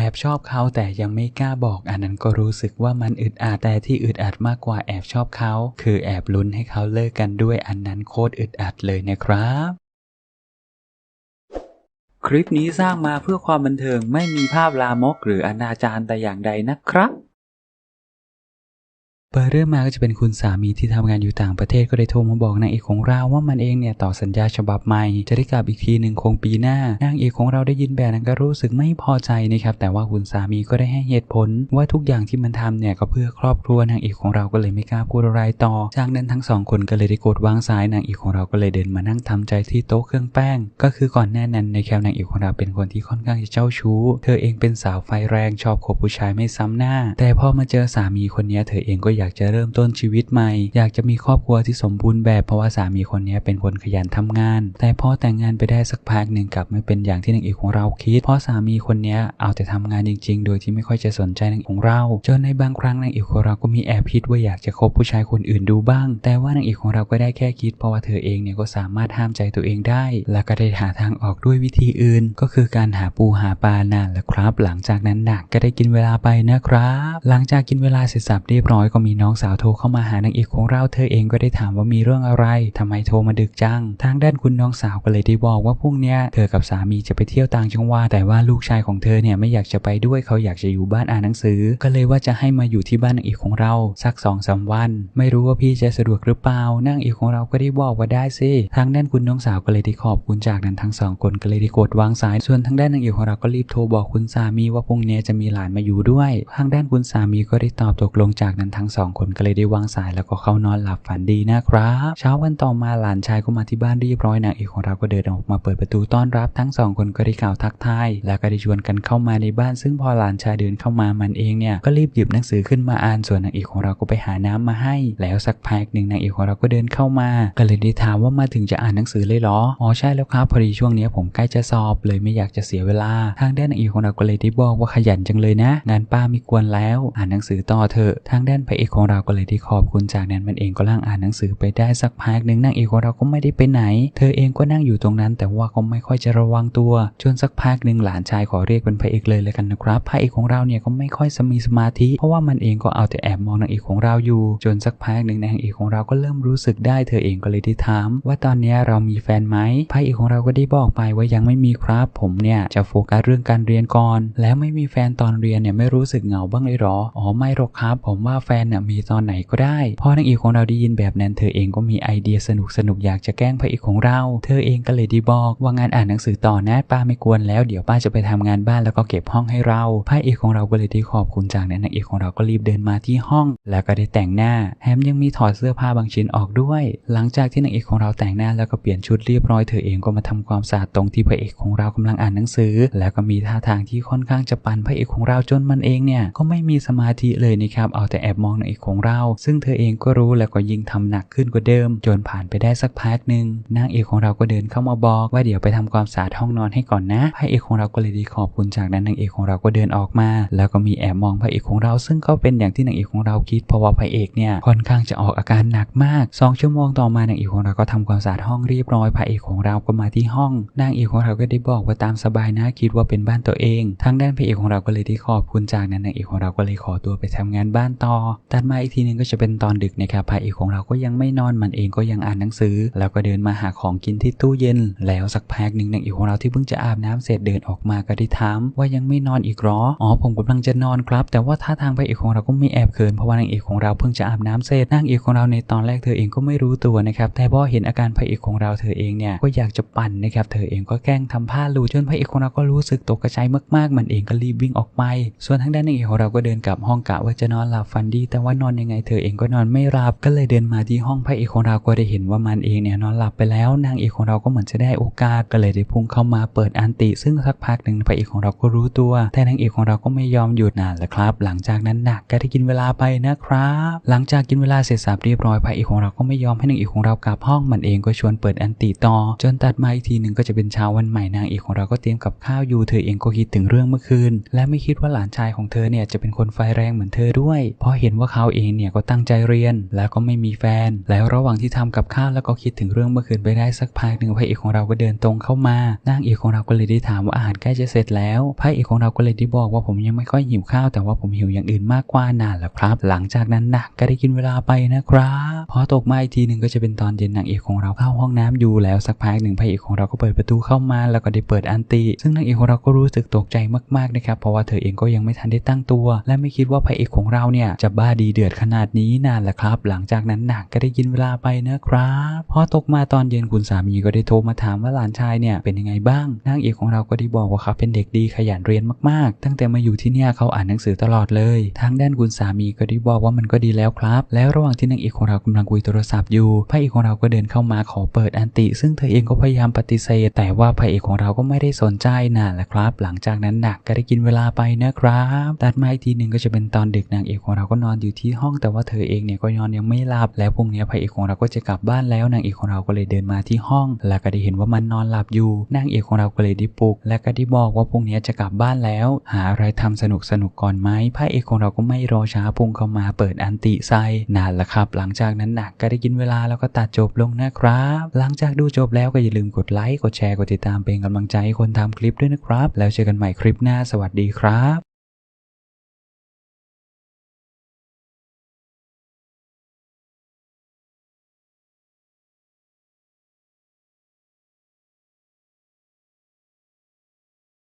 แอบชอบเขาแต่ยังไม่กล้าบอกอันนั้นก็รู้สึกว่ามันอึดอัดแต่ที่อึดอัดมากกว่าแอบชอบเขา คือแอบลุ้นให้เขาเลิกกันด้วยอันนั้นโคตรอึดอัดเลยนะครับ คลิปนี้สร้างมาเพื่อความบันเทิงไม่มีภาพลามกหรืออนาจารแต่อย่างใดนะครับ เปิดเรื่องมาก็จะเป็นคุณสามีที่ทำงานอยู่ต่างประเทศก็ได้โทรมาบอกนางเอกของเราว่ามันเองเนี่ยต่อสัญญาฉบับใหม่จะได้กลับอีกทีหนึ่งคงปีหน้านางเอกของเราได้ยินแบบนั้นก็รู้สึกไม่พอใจนะครับแต่ว่าคุณสามีก็ได้ให้เหตุผล ว่าทุกอย่างที่มันทำเนี่ยก็เพื่อครอบครัวนางเอกของเราก็เลยไม่กล้าพูดอะไรต่อ จากนั้นทั้งสองคนก็เลยได้กดวางสายนางเอกของเราก็เลยเดินมานั่งทำใจที่โต๊ะเครื่องแป้ง ก็คือก่อนหน้านั้นในแควนางเอกของเราเป็นคนที่ค่อนข้างจะเจ้าชู้ เธอเองเป็นสาวไฟแรงชอบคบผู้ชายไม่ซ้ำหน้า แต่พอมาเจอสามีคนนี้เธอเองก็อยากจะเริ่มต้นชีวิตใหม่ อยากจะมีครอบครัวที่สมบูรณ์แบบเพราะว่าสามีคนนี้เป็นคนขยันทำงาน แต่พอแต่งงานไปได้สักพักหนึ่งกลับไม่เป็นอย่างที่นางเอกของเราคิด เพราะสามีคนนี้เอาแต่ทำงานจริง ๆ โดยที่ไม่ค่อยจะสนใจนางเอกของเราจนในบางครั้งนางเอกของเราก็มีแอบคิดว่าอยากจะคบผู้ชายคนอื่นดูบ้าง แต่ว่านางเอกของเราก็ได้แค่คิด เพราะว่าเธอเองเนี่ยก็สามารถห้ามใจตัวเองได้ และก็ได้หาทางออกด้วยวิธีอื่น ก็คือการหาปูหาปลานานแหละครับ หลังจากนั้นหนักก็ได้กินเวลาไปนะครับ หลังจากกินเวลาเสร็จสับเรียบร้อยก็มีน้องสาวโทรเข้ามาหานางเอกของเราเธอเองก็ได้ถามว่ามีเรื่องอะไรทำไมโทรมาดึกจัง ทางด้านคุณน้องสาวก็เลยได้บอกว่าพรุ่งนี้เธอกับสามีจะไปเที่ยวต่างจังหวัดแต่ว่าลูกชายของเธอเนี่ยไม่อยากจะไปด้วยเขาอยากจะอยู่บ้านอ่านหนังสือ ก็เลยว่าจะให้มาอยู่ที่บ้านนางเอกของเราสักสองสาวัน ไม่รู้ว่าพี่จะสะดวกหรือเปล่านางเอกของเราก็ได้บอกว่าได้สิทางด้านคุณน้องสาวก็เลยได้ขอบคุณจากนั้นทั้งสองคนก็เลยได้กดวางสายส่วนทางด้านนางเอกของเราก็รีบโทรบอกคุณสามีว่าพรุ่งนี้จะมีหลานมาอยู่ด้วย ทางด้านคุณสามีก็ได้ตอบตกลงจากนั้นทั้งสองคนก็เลยได้วางสายแล้วก็เข้านอนหลับฝันดีนะครับ เช้าวันต่อมาหลานชายก็มาที่บ้านเรียบร้อยนางเอกของเราก็เดินออกมาเปิดประตูต้อนรับทั้งสองคนก็ได้กล่าวทักทายแล้วก็ได้ชวนกันเข้ามาในบ้าน ซึ่งพอหลานชายเดินเข้ามามันเองเนี่ยก็รีบหยิบหนังสือขึ้นมาอ่านส่วนนางเอกของเราก็ไปหาน้ำมาให้ แล้วสักพักหนึ่งนางเอกของเราก็เดินเข้ามา ก็เลยได้ถามว่ามาถึงจะอ่านหนังสือเลยเหรออ๋อใช่แล้วครับพอดีช่วงนี้ผมใกล้จะสอบเลยไม่อยากจะเสียเวลา ทางด้านนางเอกของเราก็เลยได้บอกว่าขยันจังเลยนะ งานป้าม่กวนแล้ว อ่านหนังสือต่อเถอะทางด้านพระเอกของเราก็เลยได้ขอบคุณจากนั้นมันเองก็ล่างอ่านหนังสือไปได้สักพักหนึ่งนางเอกของเราก็ไม่ได้ไปไหน เธอเองก็นั่งอยู่ตรงนั้น แต่ว่าก็ไม่ค่อยจะระวังตัวจนสักพักหนึ่งหลานชายขอเรียกเป็นพระเอกเลยเลยกันนะครับพระเอกของเราเนี่ยก็ไม่ค่อยมีสมาธิ เพราะว่ามันเองก็เอาแต่แอบมองนางเอกของเราอยู่ จนสักพักหนึ่งนางเอกของเราก็เริ่มรู้สึกได้ เธอเองก็เลยได้ถาม ว่าตอนนี้เรามีแฟนไหมพระเอกของเราก็ได้บอกไปว่ายังไม่มีครับ ผมเนี่ยจะโฟกัสเรื่องการเรียนก่อน แล้วไม่มีแฟนตอนเรียนเนี่ยไม่รู้สึกเหงาบ้างเลยหรออ๋อไม่หรอกครับ ผมว่าแฟนเนี่ยมีตอนไหนก็ได้ พอนางเอกของเราได้ยินแบบนั้น เธอเองก็มีไอเดียสนุกสนุกอยากจะแกล้งพระเอกของเรา เธอเองก็เลยได้บอกว่างานอ่านหนังสือต่อนะป้าไม่กวนแล้วเดี๋ยวป้าจะไปทำงานบ้านแล้วก็เก็บห้องให้เราพระเอกของเราก็เลยได้ขอบคุณจากนั้นนางเอกของเราก็รีบเดินมาที่ห้อง แล้วก็ได้แต่งหน้าแถมยังมีถอดเสื้อผ้าบางชิ้นออกด้วย หลังจากที่นางเอกของเราแต่งหน้าแล้วก็เปลี่ยนชุดเรียบร้อยเธอเองก็มาทำความสะอาดตรงที่พระเอกของเรากำลังอ่านหนังสือ แล้วก็มีท่าทางที่ค่อนข้างจะปั่นพระเอกของเราจนมันเองเนี่ยก็ไม่มีสมาธิเลยนะครับเอาแต่แอบมองนางเอกของเรา ซึ่งเธอเองก็รู้แล้วก็ยิ่งทำหนักขึ้นกว่าเดิม จนผ่านไปได้สักพักหนึ่งนางเอกของเราก็เดินเข้ามาบอกว่าเดี๋ยวไปทำความสะอาดห้องนอนให้ก่อนนะพระเอกของเราก็เลยดีขอบคุณจากนั้นนางเอกของเราก็เดินออกมา แล้วก็มีแอบมองพระเอกของเรา ซึ่งก็เป็นอย่างที่นางเอกของเราคิดเพราะว่าพระเอกเนี่ยค่อนข้างจะออกอาการหนักมาก 2 ชั่วโมงต่อมานางเอกของเราก็ทำความสะอาดห้องเรียบร้อยพระเอกของเราก็มาที่ห้องนางเอกของเราก็ได้บอกว่าตามสบายนะคิดว่าเป็นบ้านตัวเองทางด้านพระเอกของเราก็เลยได้ขอบคุณจากนั้นนางเอกของเราก็เลยขอตัวไปทำงานบ้านต่อตัดมาอีกทีหนึ่งก็จะเป็นตอนดึกนะครับพระเอกของเราก็ยังไม่นอนมันเองก็ยังอ่านหนังสือ แล้วก็เดินมาหาของกินที่ตู้เย็น แล้วสักพักหนึ่งนางเอกของเราที่เพิ่งจะอาบน้ำเสร็จเดินออกมาก็ได้ถามว่ายังไม่นอนอีกหรออ๋อผมกำลังจะนอนครับ แต่ว่าท่าทางพระเอกของเราก็ไม่แอบเขินเพราะว่านางเอกของเราเพิ่งจะอาบน้ำเสร็จนางเอกของเราในตอนแรกเธอเองก็ไม่รู้ตัวนะครับแต่พอเห็นอาการพระเอกของเราเธอเองเนี่ยก็อยากจะปั่นนะครับเธอเองก็แกล้งทำผ้าลูจนพระเอกของเราก็รู้สึกตกใจมากๆ มันเองก็รีบวิ่งออกไป ส่วนทางด้านนางเอกของเราก็เดินกลับห้องกะว่าจะนอนหลับฝันดีแต่ว่านอนยังไงเธอเองก็นอนไม่หลับก็เลยเดินมาที่ห้องพระเอกของเราก็ได้เห็นว่ามันเองเนี่ยนอนหลับไปแล้วนางเอกของเราก็เหมือนจะได้โอกาสก็เลยได้พุ่งเข้ามาเปิดอันติ ซึ่งสักพักหนึ่งพระเอกของเราก็รู้ตัว แต่นางเอกของเราก็ไม่ยอมหยุดนานแหละครับ หลังจากนั้นหนักก็ได้กินเวลาไปนะครับ หลังจากกินเวลาเสร็จสับเรียบร้อยพระเอกของเราก็ไม่ยอมให้นางเอกของเรากลับห้องมันเองก็ชวนเปิดอันติต่อ จนตัดมาอีกทีหนึ่งก็จะเป็นเช้าวันใหม่นางเอกของเราก็เตรียมกับข้าวอยู่เธอเองก็คิดถึงเรื่องเมื่อคืน และไม่คิดว่าหลานชายของเธอเนี่ยจะเป็นคนไฟแรงเหมือนเธอด้วยพอเห็นว่าว่าเขาเองเนี่ยก็ตั้งใจเรียน แล้วก็ไม่มีแฟน แล้วระหว่างที่ทำกับข้าวแล้วก็คิดถึงเรื่องเมื่อคืนไปได้สักพักหนึ่งพระเอกของเราก็เดินตรงเข้ามานางเอกของเราก็เลยได้ถามว่าอาหารใกล้จะเสร็จแล้วพระเอกของเราก็เลยได้บอกว่าผมยังไม่ค่อยหิวข้าวแต่ว่าผมหิวอย่างอื่นมากกว่านานแล้วครับ หลังจากนั้นนะก็ได้กินเวลาไปนะครับพอตกมาอีกทีหนึ่งก็จะเป็นตอนเย็นนางเอกของเราเข้าห้องน้ำอยู่แล้วสักพักหนึ่งพระเอกของเราก็เปิดประตูเข้ามา แล้วก็ได้เปิดอันติซึ่งนางเอกของเราก็รู้สึกตกใจมากๆนะครับเพราะว่าเธอเองก็ยังไม่ทันได้ตั้งตัว และไม่คิดว่าพระเอกของเราเนี่ยจะบ้าดีเดือดขนาดนี้นานแหละครับ หลังจากนั้นหนักก็ได้กินเวลาไปนะครับพอตกมาตอนเย็นคุณสามีก็ได้โทรมาถามว่าหลานชายเนี่ยเป็นยังไงบ้างนางเอกของเราก็ได้บอกว่าเขาเป็นเด็กดีขยันเรียนมากๆ ตั้งแต่มาอยู่ที่เนี่ยเขาอ่านหนังสือตลอดเลย ทางด้านคุณสามีก็ได้บอกว่ามันก็ดีแล้วครับ แล้วระหว่างที่นางเอกของเรากำลังคุยโทรศัพท์อยู่พระเอกของเราก็เดินเข้ามาขอเปิดอันติ ซึ่งเธอเองก็พยายามปฏิเสธ แต่ว่าพระเอกของเราก็ไม่ได้สนใจน่ะแหละครับ หลังจากนั้นหนักก็ได้กินเวลาไปนะครับตัดมาอีกทีหนึ่งก็จะเป็นตอนดึกนางเอกของเราก็นอนอยู่ที่ห้องแต่ว่าเธอเองเนี่ยก็นอนยังไม่หลับ แล้วพรุ่งนี้พระเอกของเราก็จะกลับบ้านแล้วนางเอกของเราก็เลยเดินมาที่ห้อง แล้วก็ได้เห็นว่ามันนอนหลับอยู่นางเอกของเราก็เลยได้ปลุก และก็ได้บอกว่าพรุ่งนี้จะกลับบ้านแล้ว หาอะไรทำสนุกสนุกก่อนไหมพระเอกของเราก็ไม่รอช้าพุ่งเข้ามาเปิดอันติไซนานละครับ หลังจากนั้นหนักก็ได้กินเวลาแล้วก็ตัดจบลงนะครับ หลังจากดูจบแล้วก็อย่าลืมกดไลค์กดแชร์กดติดตามเป็นกำลังใจให้คนทำคลิปด้วยนะครับ แล้วเจอกันใหม่คลิปหน้าสวัสดีครับ